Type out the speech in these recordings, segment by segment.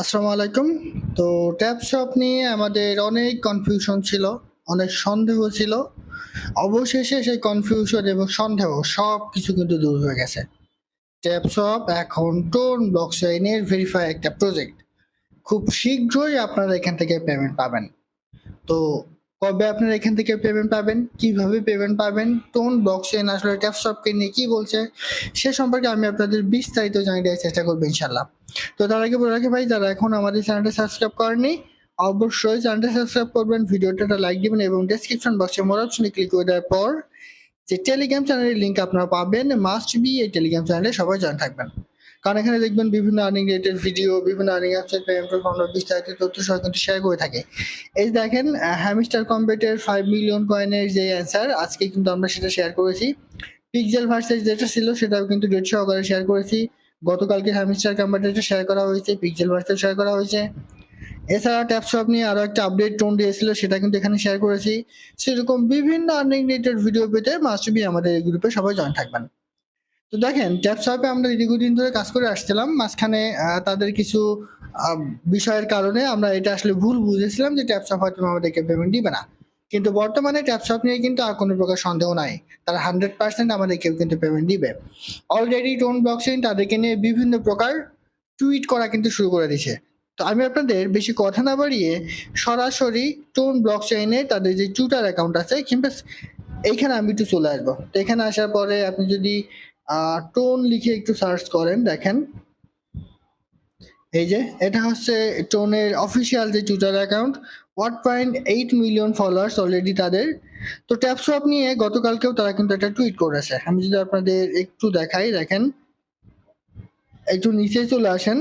আসসালামু আলাইকুম। তো ট্যাব শপ নিয়ে আমাদের অনেক কনফিউশন ছিল, অনেক সন্দেহ ছিল। অবশেষে সেই কনফিউশন এবং সন্দেহ সব কিছু কিন্তু দূর হয়ে গেছে। ট্যাব শপ এখন টোন ব্লকচেইনের ভেরিফাই একটা প্রজেক্ট খুব শীঘ্রই আপনারা এখান থেকে পেমেন্ট পাবেন। তো কবে আপনারা এখান থেকে পেমেন্ট পাবেন, কীভাবে পেমেন্ট পাবেন, টোন ব্লকচেইন আসলে ট্যাব শপকে নিয়ে কি বলছে, সে সম্পর্কে আমি আপনাদের বিস্তারিত জানিয়ে দেওয়ার চেষ্টা করব ইনশাল্লাহ তো তার আগে বলে রাখি ভাই, যারা এখন আমাদের চ্যানেলটা সাবস্ক্রাইব করেনি অবশ্যই চ্যানেলটা সাবস্ক্রাইব করবেন, ভিডিওটা লাইক দিবেন এবং ডেসক্রিপশন বক্সে মোর অপশনে ক্লিক করে দেওয়ার পর যে টেলিগ্রাম চ্যানেলের লিঙ্ক আপনারা পাবেন মাস্ট বি এই টেলিগ্রাম চ্যানেলে সবাই জয়েন থাকবেন। কারণ এখানে দেখবেন বিভিন্ন আর্নিং রিলেটেড ভিডিও বিভিন্ন আর্নিং অ্যাপসের বিস্তারিত তথ্য সহ কিন্তু শেয়ার করে থাকে। এই দেখেন হ্যামিস্টার কম্পিউটার ফাইভ মিলিয়ন কয়েনের যে অ্যান্সার আজকে কিন্তু আমরা সেটা শেয়ার করেছি। পিক্সেল ভার্সেস যেটা ছিল, সেটাও কিন্তু ডেট সহকারে শেয়ার করেছি। গতকালকে হ্যামিস্টার কম্পিউটারটা শেয়ার করা হয়েছে পিক্সেল ভার্সেস শেয়ার করা হয়েছে। এছাড়া ট্যাপ শপ নিয়ে আরও একটা আপডেট টোন দিয়েছিল সেটা কিন্তু এখানে শেয়ার করেছি। সেরকম বিভিন্ন আর্নিং রিলেটেড ভিডিও পেতে মাস্ট বি আমাদের এই গ্রুপে সবাই জয়েন থাকবেন। তো দেখেন ট্যাপ শপে আমরা দীর্ঘদিন ধরে কাজ করে আসছিলাম, মাঝখানে তাদের কিছু বিষয়ের কারণে আমরা এটা আসলে ভুল বুঝেছিলাম যে ট্যাপ শপ হয়তো আমাদেরকে পেমেন্ট দিবে না। কিন্তু বর্তমানে ট্যাপ শপ নিয়ে কিন্তু আর কোনো প্রকার সন্দেহ নাই। তারা হান্ড্রেড পার্সেন্ট আমাদেরকে কিন্তু পেমেন্ট দিবে। অলরেডি টোন ব্লকচেইন তাদেরকে নিয়ে বিভিন্ন প্রকার টুইট করা কিন্তু শুরু করে দিয়েছে। তো আমি আপনাদের বেশি কথা না বাড়িয়ে সরাসরি টোন ব্লকচেইনে তাদের যে টুইটার অ্যাকাউন্ট আছে, কিংবা এইখানে আমি একটু চলে আসব। তো এখানে আসার পরে আপনি যদি টোন লিখে একটু সার্চ করেন, দেখেন। এই যে, এটা হচ্ছে টোনের অফিসিয়াল যে Twitter account one point eight million followers already তাদের। তো ট্যাপসপ নিয়ে গতকালকেও তারা কিন্তু একটা টুইট করেছে। আমি যদি আপনাদের একটু দেখাই, দেখেন। একটু নিচে চলে আসেন।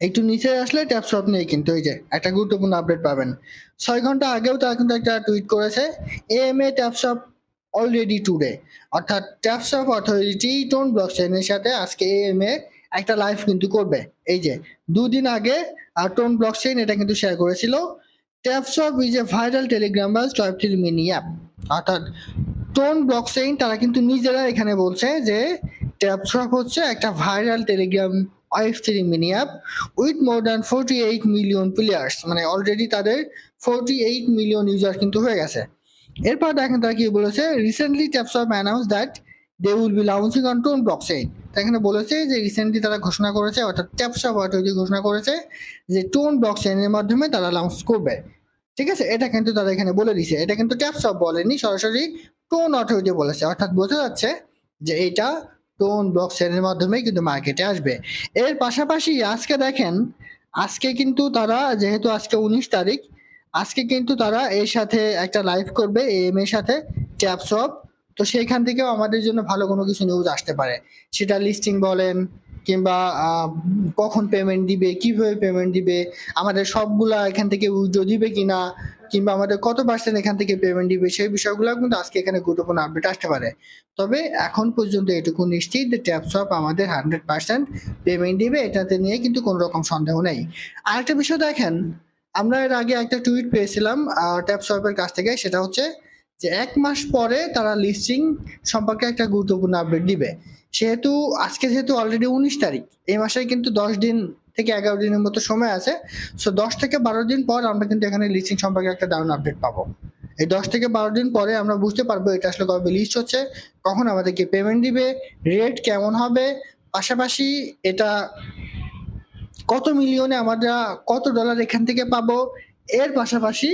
একটু নিচে আসলে ট্যাপসপ নিয়ে কিন্তু এই যে, একটা গুরুত্বপূর্ণ আপডেট পাবেন। ছয় ঘণ্টা আগেও তারা কিন্তু একটা টুইট করেছে M A TapSwap already today অর্থাৎ ট্যাপসপ অথরিটি টোন ব্লকচেনের সাথে আজকে এম এ একটা লাইভ কিন্তু করবে। এই যে, দুদিন আগে আর টোন ব্লকচেন এটা কিন্তু শেয়ার করেছিল। TapSwap is a viral Telegram বা টয়েব থ্রি মিনি অ্যাপ অর্থাৎ টোন ব্লকচেইন তারা কিন্তু নিজেরা এখানে বলছে যে ট্যাপসপ হচ্ছে একটা viral Telegram web three mini app with more than forty eight million players মানে অলরেডি তাদের ফোরটি এইট মিলিয়ন ইউজার কিন্তু হয়ে গেছে। এরপর দেখেন তারা কি বলেছে recently TapSwap announce that they will be launching on TON blockchain এখানে বলেছে যে রিসেন্টলি তারা ঘোষণা করেছে, অর্থাৎ ট্যাপসপ অথরিটি ঘোষণা করেছে যে টোন ব্লক ব্লকচেইনের মাধ্যমে তারা লঞ্চ করবে। ঠিক আছে? এটা কিন্তু তারা এখানে বলে দিছে। এটা কিন্তু ট্যাপসপ বলেনি, সরাসরি টোন অথরিটি বলেছে। অর্থাৎ বোঝা যাচ্ছে যে এটা টোন ব্লক ব্লকচেইনের মাধ্যমে কিন্তু মার্কেটে আসবে। এর পাশাপাশি আজকে দেখেন, আজকে কিন্তু তারা যেহেতু আজকে উনিশ তারিখ, আজকে কিন্তু তারা এর সাথে একটা লাইভ করবে এম এর সাথে ট্যাপসপ তো সেইখান থেকেও আমাদের জন্য ভালো কোনো কিছু নিউজ আসতে পারে। সেটা লিস্টিং বলেন কিংবা কখন পেমেন্ট দিবে, কীভাবে পেমেন্ট দিবে, আমাদের সবগুলা এখান থেকে উইথড্র দিবে কিনা, কিংবা আমাদের কত পার্সেন্ট এখান থেকে পেমেন্ট দিবে, সেই বিষয়গুলো কিন্তু আজকে এখানে গুরুত্বপূর্ণ আপডেট আসতে পারে। তবে এখন পর্যন্ত এটুকু নিশ্চিত যে ট্যাপসপ আমাদের হান্ড্রেড পার্সেন্ট পেমেন্ট দিবে, এটাতে নিয়ে কিন্তু কোনো রকম সন্দেহ নেই। আরেকটা বিষয় দেখেন, আমরা এর আগে একটা টুইট পেয়েছিলাম ট্যাপসপের কাছ থেকে, সেটা হচ্ছে যে এক মাস পরে তারা লিস্টিং সম্পর্কে একটা গুরুত্বপূর্ণ আপডেট দিবে। সেহেতু, আজকে যেহেতু অলরেডি উনিশ তারিখ, এই মাসে কিন্তু দশ দিন থেকে এগারো দিনের মতো সময় আছে। সো দশ থেকে বারো দিন পর আমরা কিন্তু এখানে লিস্টিং সম্পর্কে একটা দারুণ আপডেট পাবো। এই দশ থেকে বারো দিন পরে আমরা বুঝতে পারব এটা আসলে কবে লিস্ট হচ্ছে, কখন আমাদেরকে পেমেন্ট দিবে রেট কেমন হবে, পাশাপাশি এটা কত মিলিয়নে আমরা কত ডলার এখান থেকে পাবো, এর পাশাপাশি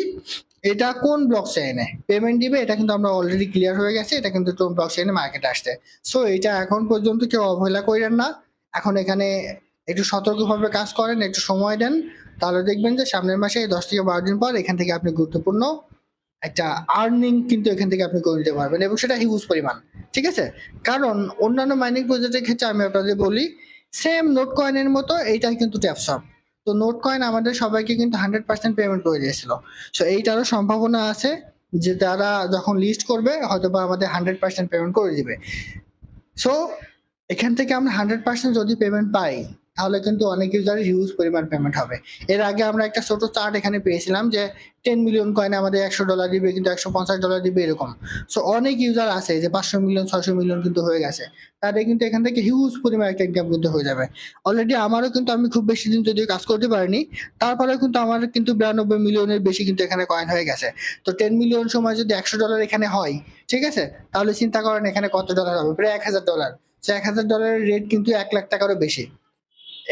এটা কোন ব্লক চেইনে পেমেন্ট দিবে, এটা কিন্তু আমরা অলরেডি ক্লিয়ার হয়ে গেছে, এটা কিন্তু কোন ব্লক চেইনে মার্কেটে আসছে। সো এটা এখন পর্যন্ত কেউ অবহেলা করেন না। এখন এখানে একটু সতর্কভাবে কাজ করেন, একটু সময় দেন। তাহলে দেখবেন যে সামনের মাসে, দশ থেকে বারো দিন পর এখান থেকে আপনি গুরুত্বপূর্ণ একটা আর্নিং কিন্তু এখান থেকে আপনি করে নিতে পারবেন এবং সেটা হিউজ পরিমাণ, ঠিক আছে? কারণ অন্যান্য মাইনিং প্রজেক্টের ক্ষেত্রে আমি আপনাদের বলি সেম নোট কয়েনের মতো এইটাই কিন্তু ট্যাপসপ তো নোট কয়েন আমাদের সবাইকে কিন্তু হান্ড্রেড পার্সেন্ট পেমেন্ট করে দিয়েছিল। সো এইটারও সম্ভাবনা আছে যে তারা যখন লিস্ট করবে হয়তো বা আমাদের হান্ড্রেড পার্সেন্ট পেমেন্ট করে দিবে। সো এখান থেকে আমরা হান্ড্রেড পার্সেন্ট যদি পেমেন্ট পাই তাহলে কিন্তু অনেক ইউজারের হিউজ পরিমাণ পেমেন্ট হবে। এর আগে আমরা একটা ছোট চার্ট এখানে পেয়েছিলাম যে টেন মিলিয়ন কয়েন আমাদের একশো ডলার দিবে কিন্তু একশো পঞ্চাশ ডলার দিবে এরকম। সো অনেক ইউজার আছে যে পাঁচশো মিলিয়ন ছয়শো মিলিয়ন কিন্তু হয়ে গেছে। তাদের কিন্তু এখান থেকে হিউজ পরিমাণ একটা ইনকাম কিন্তু হয়ে যাবে। অলরেডি আমারও কিন্তু আমি খুব বেশি দিন যদিও কাজ করতে পারিনি, তারপরেও কিন্তু আমার কিন্তু বিরানব্বই মিলিয়নের বেশি কিন্তু এখানে কয়েন হয়ে গেছে। তো টেন মিলিয়ন সময় যদি একশো ডলার এখানে হয়, ঠিক আছে? তাহলে চিন্তা করেন এখানে কত ডলার হবে? প্রায় এক হাজার ডলার সে এক হাজার ডলারের রেট কিন্তু এক লাখ টাকারও বেশি।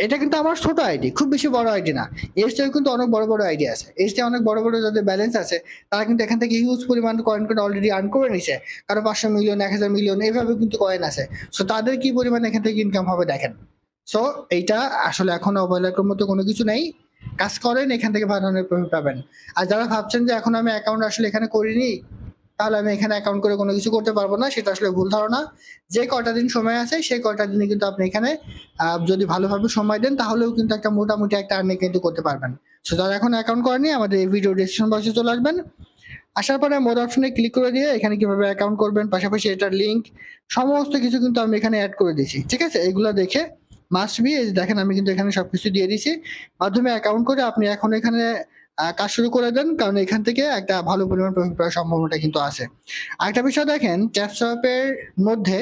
এটা কিন্তু আমার ছোট আইডি, খুব বেশি বড় আইডি না। এর চেয়ে কিন্তু অনেক বড় বড় আইডি আছে। এর চেয়ে অনেক বড় বড় যাদের ব্যালেন্স আছে, তারা কিন্তু এখান থেকে হিউজ পরিমাণ কয়েন করে অলরেডি আর্ন করে নিছে। কারও পাঁচশো মিলিয়ন এক হাজার মিলিয়ন এইভাবে কিন্তু কয়েন আছে। সো তাদের কি পরিমাণ এখান থেকে ইনকাম হবে দেখেন। সো এইটা আসলে এখন অবহেলার মতো কোনো কিছু নেই। কাজ করেন, এখান থেকে ভালো ধরনের পাবেন। আর যারা ভাবছেন যে এখন আমি অ্যাকাউন্ট আসলে এখানে করিনি তাহলে আমি এখানে অ্যাকাউন্ট করে কোনো কিছু করতে পারব না, সেটা আসলে ভুল ধারণা। যে কয়টা দিন সময় আছে, সেই কয়টা দিনে কিন্তু আপনি এখানে যদি ভালোভাবে সময় দেন, তাহলেও কিন্তু একটা মোটামুটি একটা আর্নিং কিন্তু করতে পারবেন। সো যারা এখন অ্যাকাউন্ট করেনি আমাদের এই ভিডিও ডিসক্রিপশন বক্সে চলে আসবেন। আসার পরে মোর অপশনে ক্লিক করে দিয়ে এখানে কীভাবে অ্যাকাউন্ট করবেন, পাশাপাশি এটার লিঙ্ক সমস্ত কিছু কিন্তু আমি এখানে অ্যাড করে দিয়েছি, ঠিক আছে? এগুলো দেখে মাস্ট বি দেখেন আমি কিন্তু এখানে সবকিছু দিয়ে দিয়েছি। মাধ্যমে অ্যাকাউন্ট করে আপনি এখন এখানে কাজ শুরু করে দেন, কারণ এখান থেকে একটা ভালো পরিমাণ প্রফিট পাওয়ার সম্ভাবনাটা কিন্তু আছে। আরেকটা বিষয় দেখেন ট্যাপসপের মধ্যে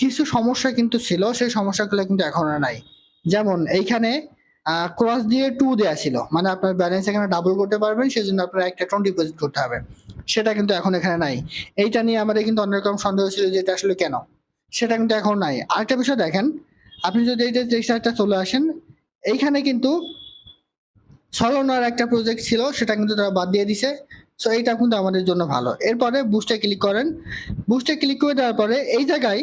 কিছু সমস্যা কিন্তু ছিল, সেই সমস্যাগুলো কিন্তু এখন আর নাই। যেমন এইখানে ক্রস দিয়ে টু দেওয়া ছিল মানে আপনার ব্যালেন্স এখানে ডাবল করতে পারবেন সেই জন্য আপনার একটা টোন ডিপোজিট করতে হবে। সেটা কিন্তু এখন এখানে নাই। এইটা নিয়ে আমাদের কিন্তু অনেক রকম সন্দেহ ছিল যে এটা আসলে কেন? সেটা কিন্তু এখন নাই। আরেকটা বিষয় দেখেন, আপনি যদি এইটা রেজিস্টারটা চলে আসেন, এইখানে কিন্তু সলোনার একটা প্রজেক্ট ছিল, সেটা কিন্তু তারা বাদ দিয়ে দিছে। সো এইটা কিন্তু আমাদের জন্য ভালো। এরপরে বুস্টে ক্লিক করেন। বুস্টে ক্লিক করে দেওয়ার পরে এই জায়গায়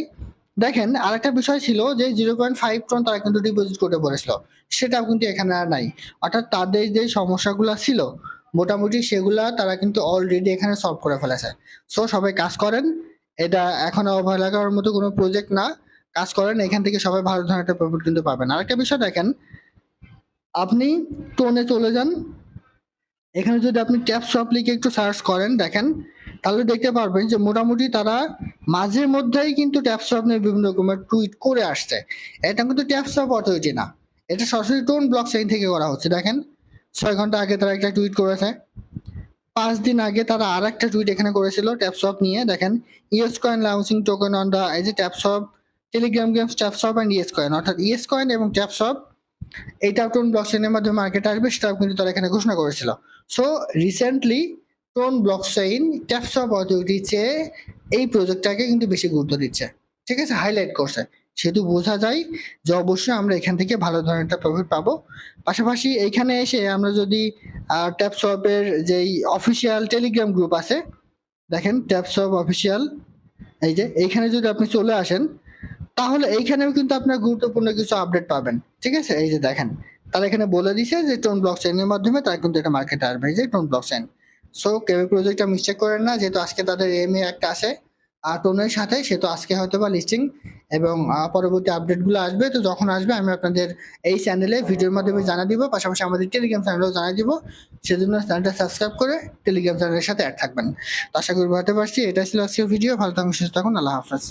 দেখেন আরেকটা বিষয় ছিল যে জিরো পয়েন্ট ফাইভ টন তারা কিন্তু ডিপোজিট করতে বলেছিল সেটাও কিন্তু এখানে আর নাই। অর্থাৎ তাদের যে সমস্যাগুলো ছিল, মোটামুটি সেগুলা তারা কিন্তু অলরেডি এখানে সলভ করে ফেলেছে। সো সবাই কাজ করেন। এটা এখন অবহেলা করার মতো কোনো প্রজেক্ট না। কাজ করেন, এখান থেকে সবাই ভালো ধরনের একটা প্রফিট কিন্তু পাবেন। আরেকটা বিষয় দেখেন আপনি টোনে চলে যান। এখানে যদি আপনি ট্যাপ শপ লিখে একটু সার্চ করেন, দেখেন, তাহলে দেখতে পারবেন যে মোটামুটি তারা মাঝে মধ্যেই কিন্তু ট্যাপ শপ নিয়ে বিভিন্ন রকমের টুইট করে আসছে। এটা কিন্তু ট্যাপ শপ অথরিটি না। এটা সরাসরি টোন ব্লক সাইন থেকে করা হচ্ছে। দেখেন, ছয় ঘণ্টা আগে তারা একটা টুইট করেছে। পাঁচ দিন আগে তারা আর একটা টুইট এখানে করেছিল ট্যাপ ট্যাপসপ নিয়ে। দেখেন yes coin launching token on the এই যে TapSwap Telegram games tap TapSwap and ES coin অর্থাৎ ইএস কয়েন এবং ট্যাপ ট্যাপসপ এইটা টোন ব্লক চেইনের মাধ্যমে মার্কেটে আসবে, সেটাও কিন্তু তারা এখানে ঘোষণা করেছিল। So recently TON block chain TapSwap authority চেয়ে এই প্রজেক্টটাকে কিন্তু বেশি গুরুত্ব দিচ্ছে। ঠিক আছে? হাইলাইট করছে। সেহেতু বোঝা যায় যে অবশ্যই আমরা এখান থেকে ভালো ধরনের একটা প্রফিট পাবো। পাশাপাশি এইখানে এসে আমরা যদি ট্যাপসপের যেই অফিসিয়াল টেলিগ্রাম গ্রুপ আছে, দেখেন ট্যাপসপ অফিসিয়াল এই যে এইখানে যদি আপনি চলে আসেন তাহলে এইখানেও কিন্তু আপনার গুরুত্বপূর্ণ কিছু আপডেট পাবেন। ঠিক আছে? এই যে দেখেন, তারা এখানে বলে দিছে যে টোন ব্লক চেইনের মাধ্যমে তারা কিন্তু এটা মার্কেটে আসবে। যে টোন ব্লক চেইন। সো কেউ প্রজেক্টটা মিস্টেক করেন না, যেহেতু আজকে তাদের এম এ একটা আছে, আর টোনের সাথে সে তো আজকে হয়তো বা লিস্টিং এবং পরবর্তী আপডেটগুলো আসবে। তো যখন আসবে, আমি আপনাদের এই চ্যানেলে ভিডিওর মাধ্যমে জানা দিব। পাশাপাশি আমাদের টেলিগ্রাম চ্যানেলেও জানিয়ে দিব। সেজন্য চ্যানেলটা সাবস্ক্রাইব করে টেলিগ্রাম চ্যানেলের সাথে অ্যাড থাকবেন। তো আশা করি বুঝতে পারছি। এটা ছিল আজকের ভিডিও ভালো থাকুন, সুস্থ থাকুন। আল্লাহ হাফেজ।